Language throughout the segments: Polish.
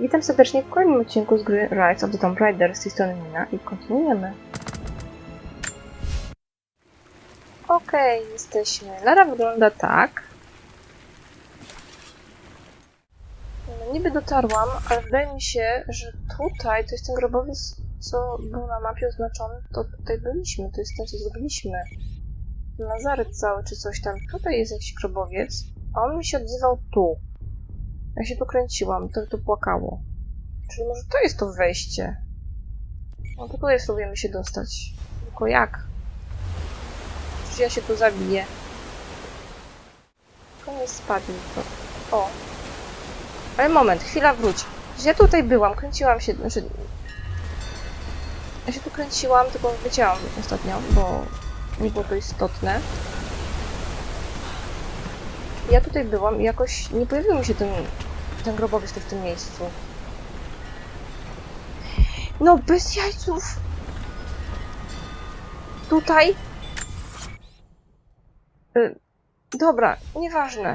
Witam serdecznie w kolejnym odcinku z gry Rise of the Tomb Raider z tej strony Nina i kontynuujemy. Okej, jesteśmy. Lara wygląda tak. No, niby dotarłam, ale wydaje mi się, że tutaj to jest ten grobowiec, co był na mapie oznaczony, to tutaj byliśmy, to jest ten, co zrobiliśmy. Nazaret cały czy coś tam. Tutaj jest jakiś grobowiec, a on mi się odzywał tu. Ja się tu kręciłam, to tu płakało. Czyli może to jest to wejście. No to tutaj spróbujemy się dostać. Tylko jak? Czy ja się tu zabiję? Tylko nie spadnie to. O. Ale moment, chwila wróć. Przecież ja tutaj byłam, kręciłam się, znaczy... Ja się tu kręciłam, tylko wycięłam ostatnio, bo nie było to istotne. Ja tutaj byłam i jakoś nie pojawił mi się ten, ten grobowiec w tym miejscu. No, bez jajców! Tutaj? Y, dobra, nieważne.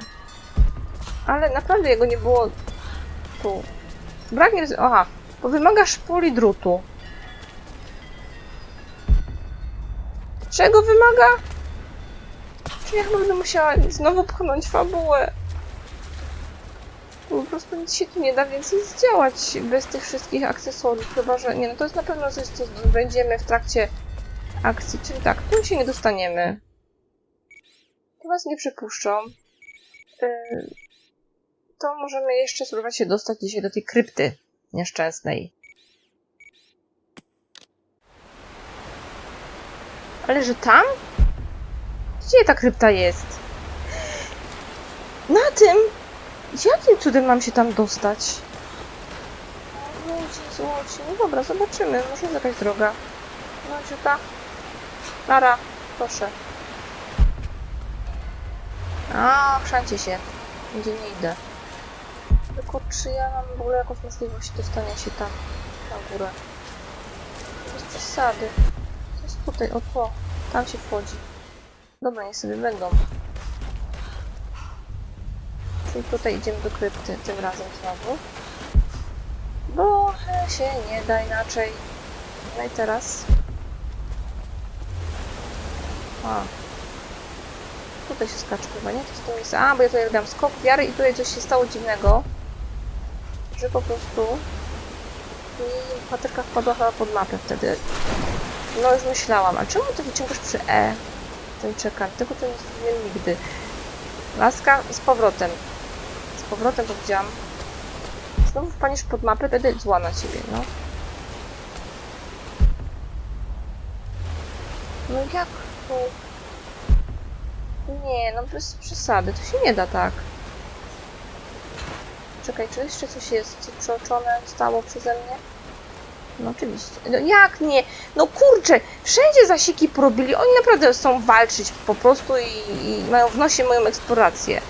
Ale naprawdę jego nie było tu. Brak nie... Aha, bo wymaga szpuli drutu. Czego wymaga? Czy ja będę musiała znowu pchnąć fabułę? Po prostu nic się tu nie da więcej zdziałać bez tych wszystkich akcesoriów, chyba że... Nie, no to jest na pewno coś, co będziemy w trakcie akcji, czyli tak, tu się nie dostaniemy. Tu was nie przypuszczą. Yy, to możemy jeszcze spróbować się dostać dzisiaj do tej krypty nieszczęsnej. Ale że tam? Gdzie ta krypta jest? Na tym? Jakim cudem mam się tam dostać? Ludzi, złoci. No dobra, zobaczymy. Może jest jakaś droga. No, ciuta. Lara, proszę. A, chrzancie się. Nigdzie nie idę. Tylko czy ja mam w ogóle jakąś możliwość dostania się tam na górę? Bez przesady. To jest tutaj, o to. Tam się wchodzi. Dobra, niech sobie będą. Czyli tutaj idziemy do krypty tym razem znowu. Bo e, się nie da inaczej. No i teraz... A. Tutaj się skacze chyba, nie? To jest to miejsce. A, bo ja tutaj robiłam skok wiary i tutaj coś się stało dziwnego. Że po prostu... Mi paterka wpadła chyba pod mapę wtedy. No już myślałam, a czemu ty wyciągasz przy E? Ten czekam, tego to nie zrobiłem nigdy. Laska z powrotem. Powrotem powiedziałam. Znowu wpaniesz pod mapę, będę zła na ciebie, no. No jak tu? Nie, no bez przesady, to się nie da tak. Czekaj, czy jeszcze coś jest przeoczone, stało przeze mnie? No oczywiście. No jak nie? No kurczę, wszędzie zasiki porobili. Oni naprawdę chcą walczyć po prostu i, i mają w nosie moją eksplorację.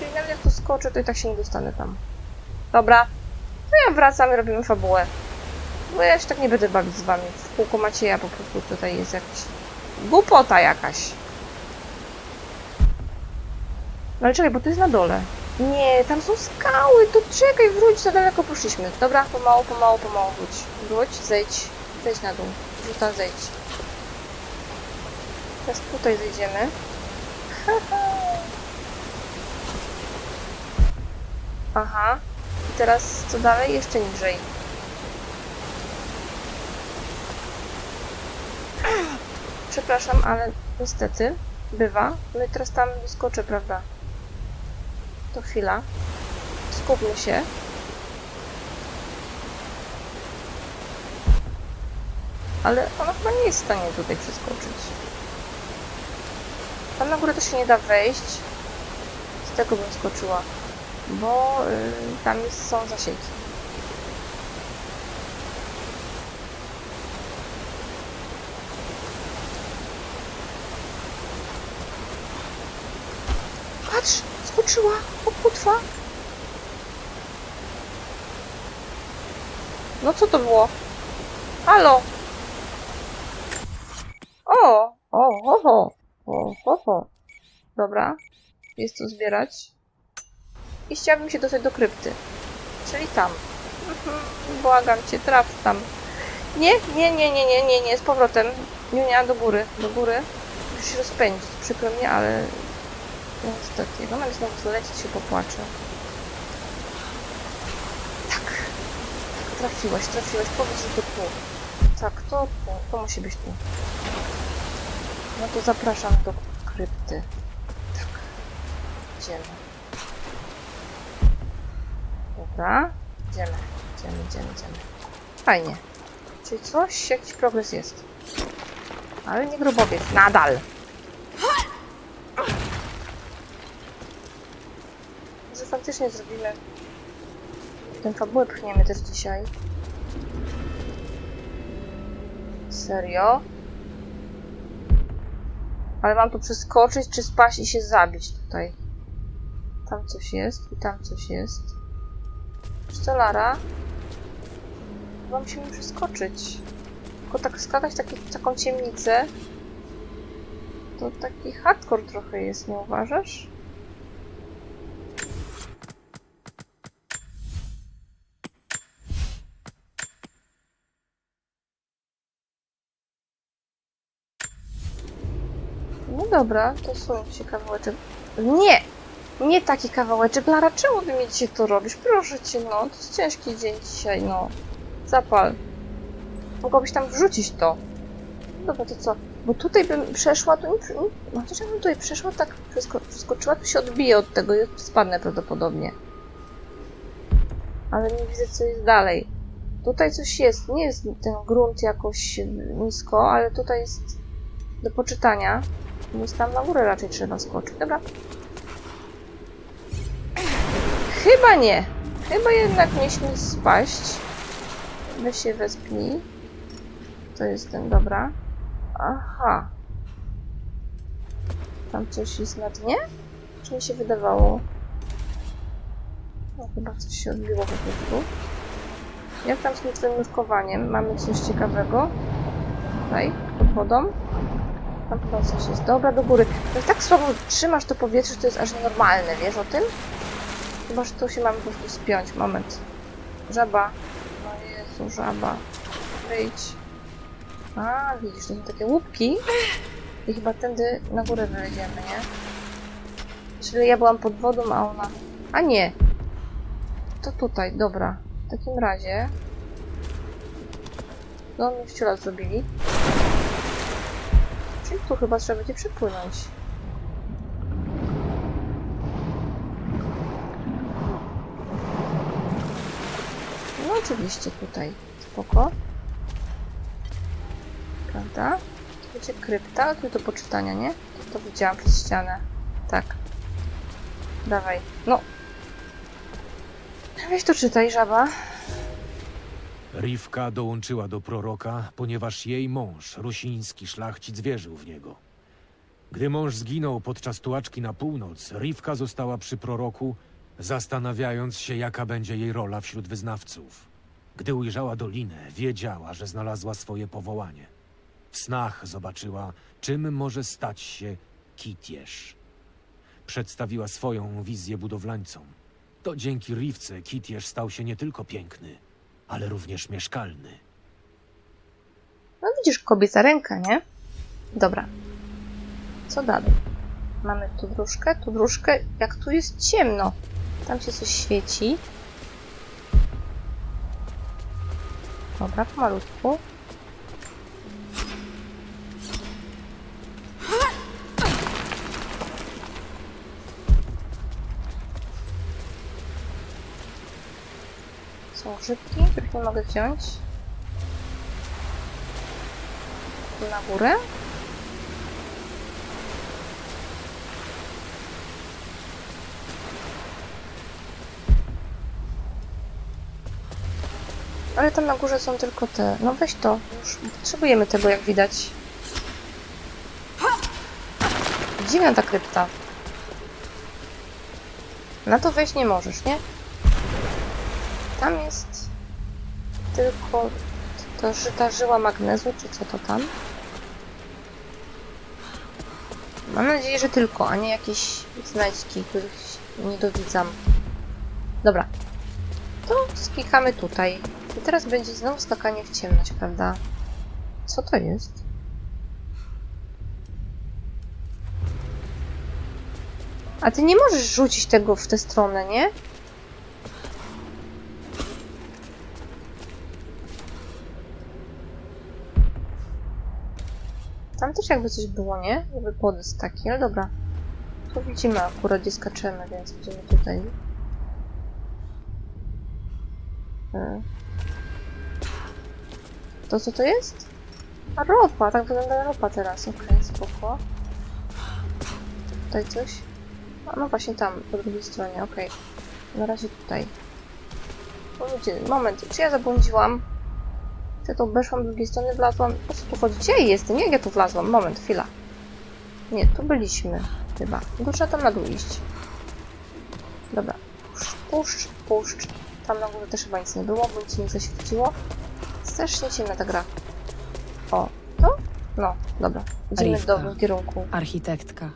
Czyli nawet jak tu skoczę, to i tak się nie dostanę tam. Dobra, to ja wracam i robimy fabułę. Bo ja się tak nie będę bawić z wami. W kółko Macieja po prostu tutaj jest jakaś głupota jakaś. No ale czekaj, bo to jest na dole. Nie, tam są skały, to czekaj, wróć, za daleko poszliśmy. Dobra, pomału, pomału, pomału wróć. Wróć, zejdź, zejdź na dół. Rzuta, zejdź. Teraz tutaj zejdziemy. Haha. Aha. I teraz co dalej? Jeszcze niżej. Przepraszam, ale niestety bywa. No i teraz tam wyskoczę, prawda? To chwila. Skupmy się. Ale ona chyba nie jest w stanie tutaj przeskoczyć. Tam na górę to się nie da wejść. Z tego bym skoczyła. Bo y, tam są zasieki. Patrz! Skoczyła! O kutwa! No co to było? Halo! O! O, ho, ho! O, ho, ho! Dobra. Jest co zbierać. I chciałabym się dostać do krypty. Czyli tam. Błagam cię, traf tam. Nie, nie, nie, nie, nie, nie, nie, z powrotem. Nie, nie, do góry, do góry. Muszę się rozpędzić, przykro mnie, ale... No niestety, ona mi znowu zlecieć, się popłaczę. Tak. Tak, trafiłaś, trafiłaś, powiedz, że to tu. Tak, to tu, to musi być tu. No to zapraszam do krypty. Tak. Idziemy. Dobra. Idziemy, idziemy, idziemy, idziemy. Fajnie. Czyli coś, jakiś progres jest. Ale nie grobowiec, nadal. Może faktycznie zrobimy... Ten fabułę pchniemy też dzisiaj. Serio? Ale mam tu przeskoczyć, czy spaść i się zabić tutaj? Tam coś jest i tam coś jest. Stelara. Chyba musimy przeskoczyć. Tylko tak skakać taki, taką ciemnicę. To taki hardcore trochę jest, nie uważasz? No dobra, to są kawałeczek. Nie! Nie taki kawałeczek. Lara, czemu ty mi dzisiaj to robisz? Proszę cię, no. To jest ciężki dzień dzisiaj, no. Zapal. Mogłabyś tam wrzucić to. Dobra, to co? Bo tutaj bym przeszła, to no chociaż jakbym tutaj przeszła, tak przesko przeskoczyła, to się odbije od tego i spadnę prawdopodobnie. Ale nie widzę, co jest dalej. Tutaj coś jest. Nie jest ten grunt jakoś nisko, ale tutaj jest do poczytania. Więc tam na górę raczej trzeba skoczyć. Dobra. Chyba nie. Chyba jednak nie śmie spaść. Weź się wespnij. To jest ten, dobra. Aha. Tam coś jest na dnie? Czy mi się wydawało? No chyba coś się odbiło po prostu. Jak tam z tym nurkowaniem? Mamy coś ciekawego? Tutaj, pod wodą. Tam chyba coś jest. Dobra, do góry. Jak tak słabo trzymasz to powietrze, to jest aż nienormalne, wiesz o tym? Chyba, że tu się mamy po prostu spiąć. Moment. Żaba. No Jezu, żaba. Wyjdź. A, widzisz, to są takie łupki. I chyba tędy na górę wyjedziemy, nie? Czyli ja byłam pod wodą, a ona... A nie! To tutaj, dobra. W takim razie... No, oni wczoraj zrobili. Czyli tu chyba trzeba będzie przepłynąć. No oczywiście tutaj. Spoko. Prawda? To będzie krypta, tu do poczytania, nie? To, to widziałam przez ścianę. Tak. Dawaj. No. Weź to czytaj, żaba. Rivka dołączyła do proroka, ponieważ jej mąż, rusiński szlachcic, wierzył w niego. Gdy mąż zginął podczas tułaczki na północ, Rivka została przy proroku, zastanawiając się, jaka będzie jej rola wśród wyznawców. Gdy ujrzała dolinę, wiedziała, że znalazła swoje powołanie. W snach zobaczyła, czym może stać się Kitierz. Przedstawiła swoją wizję budowlańcom. To dzięki Rivce Kitierz stał się nie tylko piękny, ale również mieszkalny. No widzisz, kobieca ręka, nie? Dobra. Co dalej? Mamy tu dróżkę, tu dróżkę. Jak tu jest ciemno. Tam się coś świeci. Dobra, pomalutku. Są grzybki, których nie mogę wziąć. Na górę. Ale tam na górze są tylko te. No weź to. Już potrzebujemy tego, jak widać. Dziwna ta krypta. Na to wejść nie możesz, nie? Tam jest tylko to ży- ta żyła magnezu, czy co to tam? Mam nadzieję, że tylko, a nie jakieś znajdźki, których nie dowidzam. Dobra. to skikamy tutaj. I teraz będzie znowu skakanie w ciemność, prawda? Co to jest? A ty nie możesz rzucić tego w tę stronę, nie? Tam też jakby coś było, nie? Jakby podest taki, ale dobra. Tu widzimy akurat, gdzie skaczemy, więc będziemy tutaj. E. To co to jest? A ropa, tak wygląda ropa teraz, okej, spoko. Tutaj coś? A no właśnie tam, po drugiej stronie, okej. Na razie tutaj. O, moment, czy ja zabłądziłam? Ja tu obeszłam z drugiej strony, wlazłam? O co tu chodzi? Gdzie jestem? Jak ja tu wlazłam? Moment, chwila. Nie, tu byliśmy chyba. Tylko trzeba tam na dół iść. Dobra. Puszcz, puszcz, puszcz. Tam na górze też chyba nic nie było, bo nic nie zaświeciło. Strasznie ciemna ta gra. O, to? No, dobra. Idziemy Rivka. w kierunku. Architektka.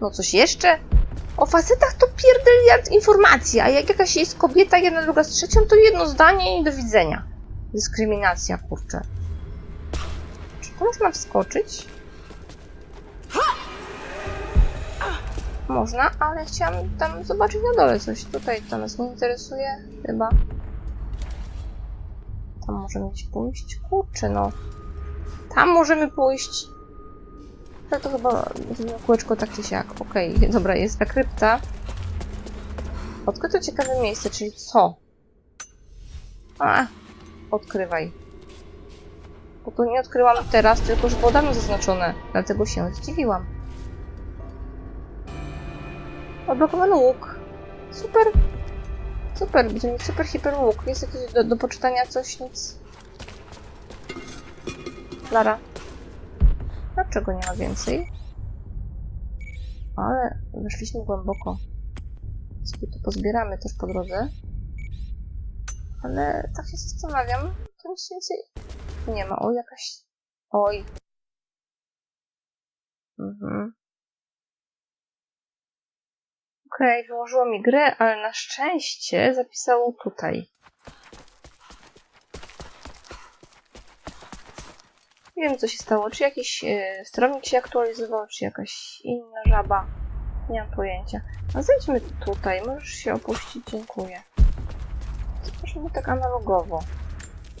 No coś jeszcze? O facetach to pierdeliard informacji, a jak jakaś jest kobieta, jedna druga z trzecią, to jedno zdanie i do widzenia. Dyskryminacja, kurczę. Czy tu można wskoczyć? Można, ale chciałam tam zobaczyć na dole coś. Tutaj to nas nie interesuje, chyba. Tam możemy pójść? Kurczę, no. Tam możemy pójść. Ale to chyba kółeczko tak czy siak. Okej, dobra, jest ta krypta. Odkryto ciekawe miejsce, czyli co? A, odkrywaj. Bo to nie odkryłam teraz, tylko że było zaznaczone. Dlatego się zdziwiłam. Odblokowany łuk. Super. Super, będziemy mieć super hiper łuk. Jest jakieś do, do poczytania coś, nic. Lara. Dlaczego nie ma więcej? Ale weszliśmy głęboko. Sobie to pozbieramy też po drodze. Ale tak się zastanawiam, to nic więcej nie ma. O, jakaś... Oj. Mhm. Okej, wyłożyło mi grę, ale na szczęście zapisało tutaj. Nie wiem, co się stało. Czy jakiś e, sterownik się aktualizował, czy jakaś inna żaba. Nie mam pojęcia. A zejdźmy tutaj. Możesz się opuścić. Dziękuję. Spójrzmy tak analogowo.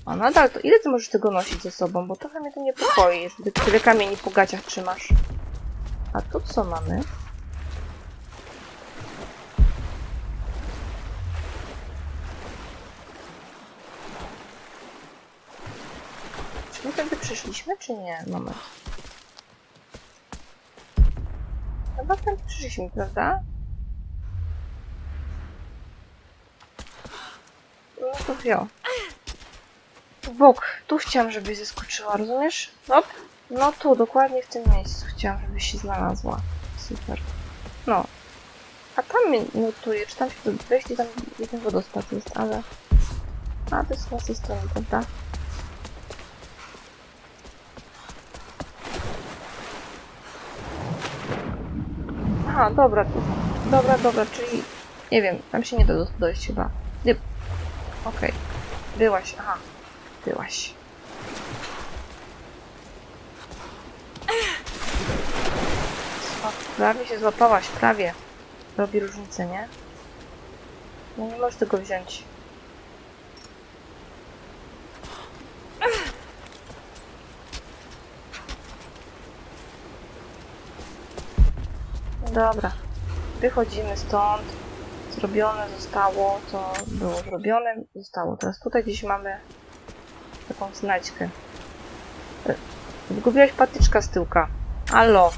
A nadal to... Ile ty możesz tego nosić ze sobą? Bo trochę mnie to niepokoi, że ty tyle kamieni po gaciach trzymasz. A tu co mamy? My tędy przyszliśmy, czy nie? Moment. Chyba tam przyszliśmy, prawda? No to wio. W bok. Tu chciałam, żebyś zeskoczyła, rozumiesz? Hop. No tu, dokładnie w tym miejscu chciałam, żebyś się znalazła. Super. No. A tam mnie notuje, czy tam się wejść i tam jeden wodospad jest, ale... A, to jest naszej strony, prawda? Aha, dobra. Dobra, dobra, czyli... Nie wiem, tam się nie da do- dojść chyba. Nie... Okej. Byłaś, aha. Byłaś. Prawie się złapałaś, prawie. Robi różnicę, nie? No nie możesz tego wziąć. Dobra. Wychodzimy stąd. Zrobione zostało, co było zrobione, zostało. Teraz tutaj gdzieś mamy taką znajdźkę. E, Zgubiłaś patyczka z tyłka. Allo.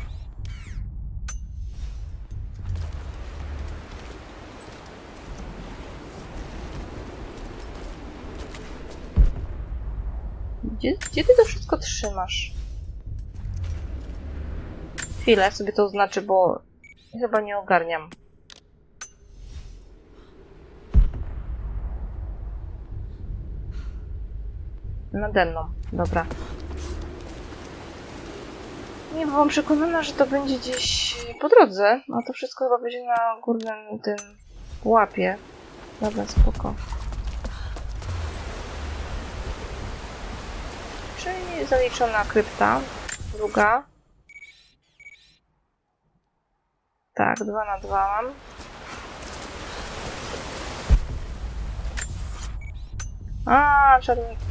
Gdzie, gdzie ty to wszystko trzymasz? Chwilę sobie to oznaczę, bo chyba nie ogarniam. Nade mną, dobra. Nie byłam przekonana, że to będzie gdzieś po drodze, a to wszystko chyba będzie na górnym tym łapie. Dobra, spoko. Czyli zaliczona krypta. Druga. Tak, dwa na dwa mam. A,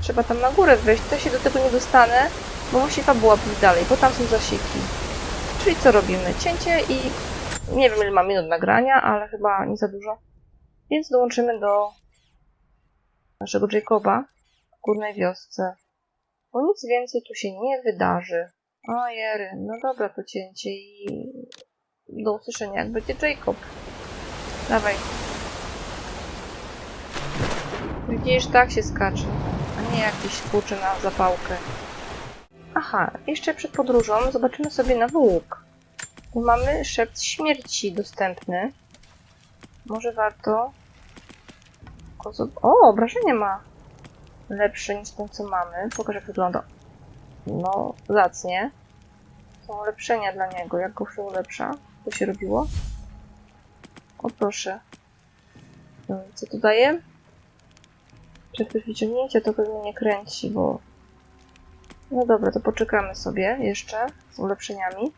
trzeba, tam na górę wejść. To się do tego nie dostanę, bo musi fabuła pójść dalej, bo tam są zasieki. Czyli co robimy? Cięcie i nie wiem ile mam minut nagrania, ale chyba nie za dużo. Więc dołączymy do naszego Jacoba w górnej wiosce. Bo nic więcej tu się nie wydarzy. O jery, no dobra to cięcie i do usłyszenia jak będzie Jacob. Dawaj. Widzisz, tak się skacze, a nie jakiś kurczy na zapałkę. Aha, jeszcze przed podróżą zobaczymy sobie nowy łuk. Tu mamy szept śmierci dostępny. Może warto... O, obrażenie ma lepsze niż ten, co mamy. Pokaż, jak wygląda. No, zacnie. Są ulepszenia dla niego. Jak go się ulepsza? Co się robiło? O, proszę. Hmm, Co to daje? Przed wyciągnięcia to pewnie nie kręci, bo... No dobra, to poczekamy sobie jeszcze z ulepszeniami.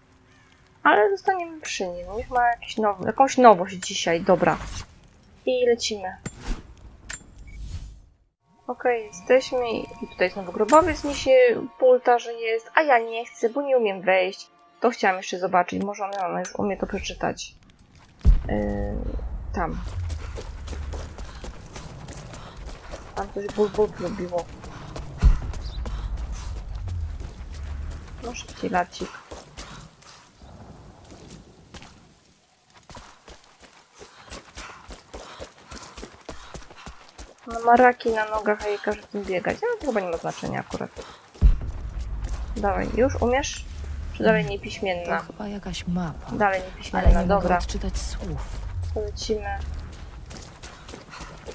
Ale zostaniemy przy nim. Niech ma jakiś now- jakąś nowość dzisiaj. Dobra. I lecimy. Okej, jesteśmy i tutaj znowu grobowiec mi się pulta, że jest, a ja nie chcę, bo nie umiem wejść. To chciałam jeszcze zobaczyć, może ona, ona już umie to przeczytać. Yy, tam. Tam coś ból zrobiło. No szybciej lacik. No ma raki na nogach, a jej każe tym biegać. Ale to chyba nie ma znaczenia akurat. Dawaj, już umiesz? Dalej To niepiśmienna? chyba jakaś mapa. Dalej Ale niepiśmienna, nie mogę dobra. odczytać słów. Polecimy.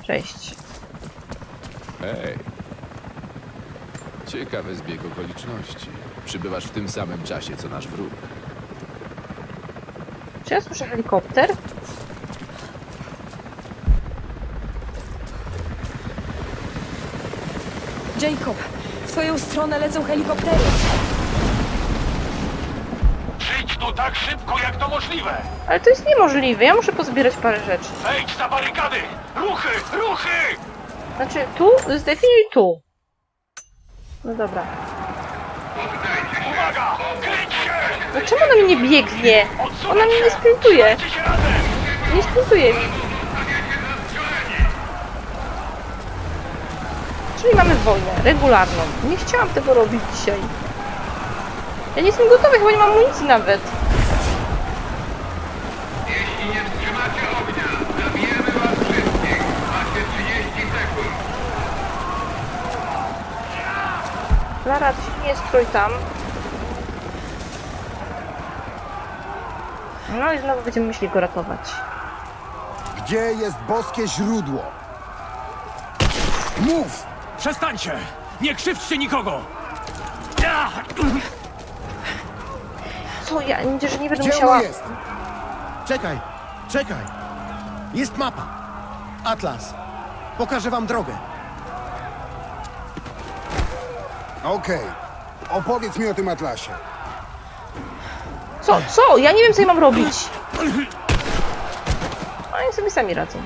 Cześć. Hej. Ciekawy zbieg okoliczności. Przybywasz w tym samym czasie, co nasz wróg. Czy ja słyszę helikopter? Jacob, w twoją stronę lecą helikoptery. Tu tak szybko, jak to możliwe! Ale to jest niemożliwe, ja muszę pozbierać parę rzeczy. Wejdź za barykady! Ruchy! Ruchy! Znaczy, tu, zdefiniuj tu. No dobra. Uwaga! Kryć się! No czemu ona mi nie biegnie? Ona mi nie sprintuje. Dajcie się razem! Nie sprintuje mi. Czyli mamy wojnę, regularną. Nie chciałam tego robić dzisiaj. Ja nie jestem gotowa, chyba nie mam amunicji nawet. Lara, ty się nie strój tam. No i znowu będziemy musieli go ratować. Gdzie jest boskie źródło? Mów! Przestańcie! Nie krzywdźcie nikogo! Ja! Co ja? Nie, że nie będę Gdzie musiała... ono jest? Czekaj, czekaj. Jest mapa. Atlas. Pokażę wam drogę. Okej. Opowiedz mi o tym atlasie. Co? Co? Ja nie wiem, co ja mam robić. Oni sobie sami radzą.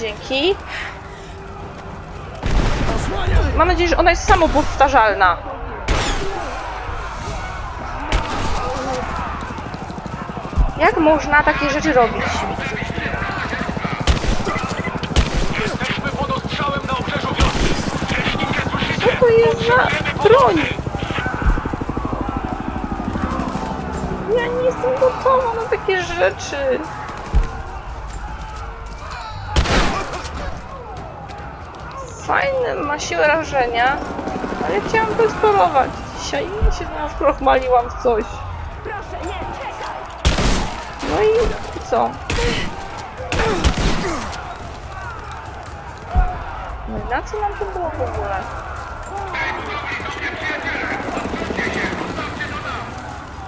Dzięki. Mam nadzieję, że ona jest samopowtarzalna. Jak można takie rzeczy robić? Jesteśmy pod ostrzałem na obrzeżu wioski! Słyszycie, Co to jest za broń? Ja nie jestem gotowa na takie rzeczy. Fajne, ma siłę rażenia, ale chciałam to eksplorować dzisiaj i się na krochmaliłam w coś. Proszę, nie, czekaj! No i co? No i na co nam to było w ogóle?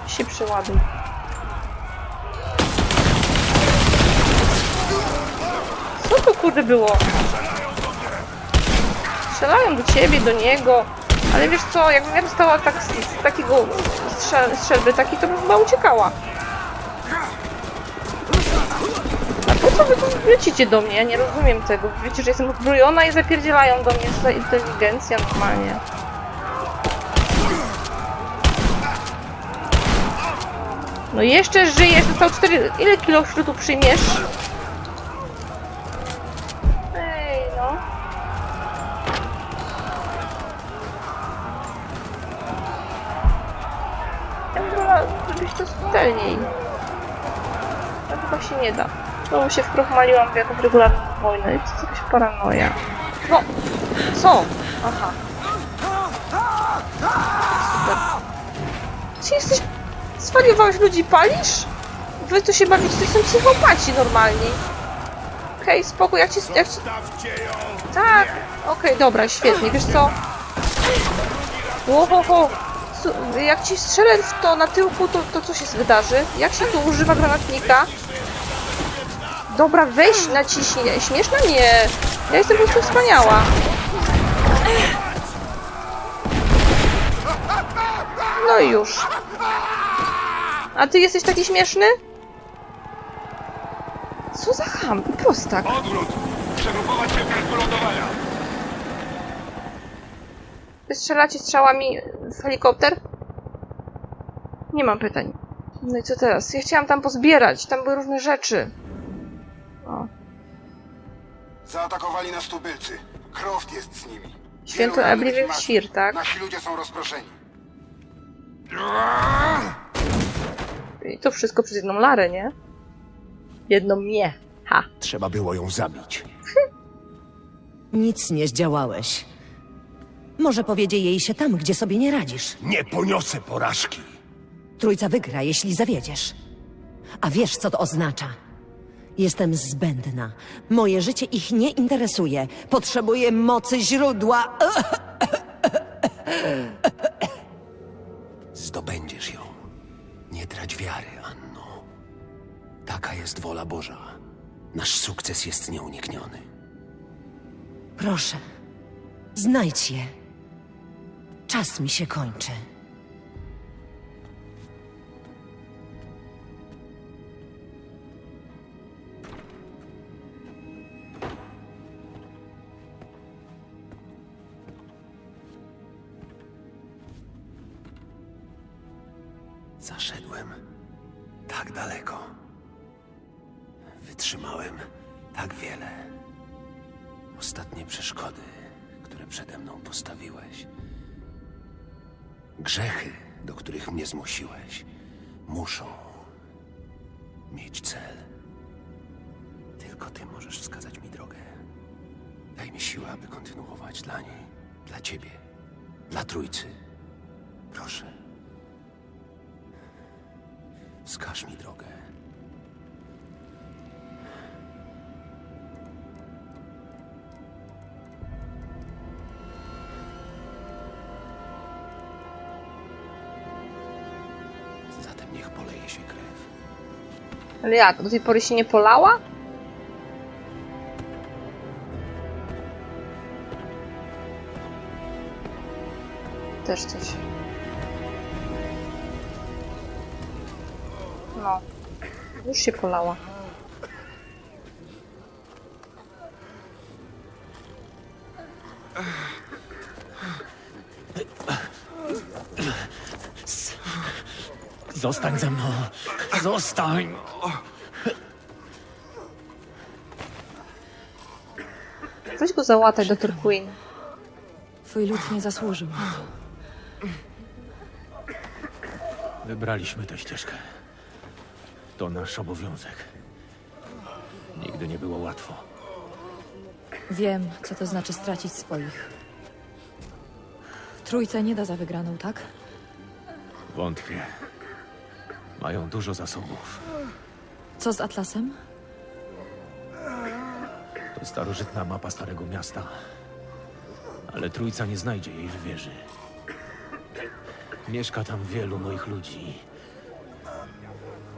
Się przeładuj. Co to kurde było? Strzelają do ciebie, do niego. Ale wiesz co, jakbym ja dostała tak, z, z takiego strzel, strzelby taki, to bym chyba uciekała. Co wy tu lecicie do mnie? Ja nie rozumiem tego. Wiecie, że jestem uzbrojona i zapierdzielają do mnie. Za inteligencja normalnie. No jeszcze żyjesz, dostał 4... Ile kilo śrutu przyjmiesz? Ej, no. Ja bym to subtelniej. To chyba się nie da. Znowu się wkrochmaliłam w jakąś regularną wojnę i to jest jakaś paranoja. No, co? Aha. Super. Jesteś... Zwariowałeś ludzi, palisz? Wy tu się bawicie, to są psychopaci normalni. Okej, spokój, jak ci... Jak ci... Tak, okej, dobra, świetnie, wiesz co? Łohoho, jak ci strzelę w to na tyłku, to, to co się wydarzy? Jak się tu używa granatnika? Dobra, weź naciśnij. Śmieszna? Nie. Ja jestem po prostu wspaniała. No i już. A ty jesteś taki śmieszny? Co za ham prostak. Odwrót! Przegrupować się w kierunku lądowania. Wy strzelacie strzałami w helikopter? Nie mam pytań. No i co teraz? Ja chciałam tam pozbierać. Tam były różne rzeczy. Zaatakowali nas tubylcy. Croft jest z nimi. Święto Wielu rannych Ebliwy i martwych. Sir, tak? Nasi ludzie są rozproszeni. I to wszystko przez jedną Larę, nie? Jedną mnie. Ha. Trzeba było ją zabić. Nic nie zdziałałeś. Może powiedzie jej się tam, gdzie sobie nie radzisz. Nie poniosę porażki. Trójca wygra, jeśli zawiedziesz. A wiesz, co to oznacza? Jestem zbędna. Moje życie ich nie interesuje. Potrzebuję mocy źródła. Zdobędziesz ją. Nie trać wiary, Anno. Taka jest wola Boża. Nasz sukces jest nieunikniony. Proszę, znajdź je. Czas mi się kończy. Zaszedłem tak daleko. Wytrzymałem tak wiele. Ostatnie przeszkody, które przede mną postawiłeś. Grzechy, do których mnie zmusiłeś, muszą mieć cel. Tylko ty możesz wskazać mi drogę. Daj mi siłę, aby kontynuować dla niej, dla ciebie, dla trójcy. Proszę. Wskaż mi drogę. Zatem niech poleje się krew. Ale jak? Do tej pory się nie polała? Też coś. No. Już się polała. Zostań ze mną! Zostań! Weź go załatać, Dr. Queen. Twój lud nie zasłużył. Wybraliśmy tę ścieżkę. To nasz obowiązek. Nigdy nie było łatwo. Wiem, co to znaczy stracić swoich. Trójca nie da za wygraną, tak? Wątpię. Mają dużo zasobów. Co z Atlasem? To starożytna mapa Starego Miasta. Ale Trójca nie znajdzie jej w wieży. Mieszka tam wielu moich ludzi.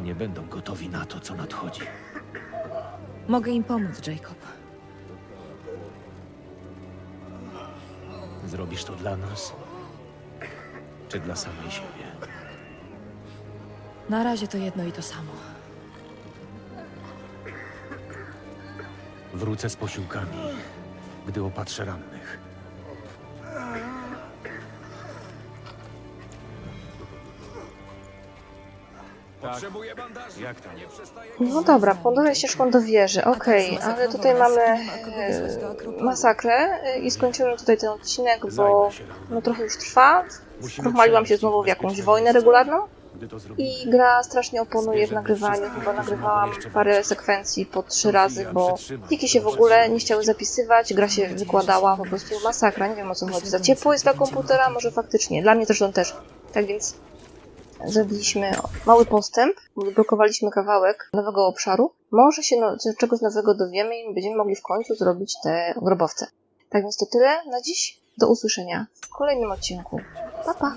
Nie będą gotowi na to, co nadchodzi. Mogę im pomóc, Jacob. Zrobisz to dla nas? Czy dla samej siebie? Na razie to jedno i to samo. Wrócę z posiłkami, gdy opatrzę rannych. Bandaży. Jak tam? No dobra, podążaj ścieżką do wieży, okej, ale tutaj mamy e, masakrę e, i skończymy tutaj ten odcinek, bo no trochę już trwa. Wkrochmaliłam się znowu w jakąś wojnę regularną i gra strasznie oponuje w nagrywaniu. Chyba nagrywałam parę sekwencji po trzy razy, bo pliki się w ogóle nie chciały zapisywać, gra się wykładała, po prostu masakra, nie wiem o co chodzi. Za ciepło jest dla komputera, może faktycznie, dla mnie zresztą też. Tak więc zrobiliśmy mały postęp, blokowaliśmy kawałek nowego obszaru. Może się no, czegoś nowego dowiemy i będziemy mogli w końcu zrobić te grobowce. Tak więc to tyle na dziś. Do usłyszenia w kolejnym odcinku. Pa, pa!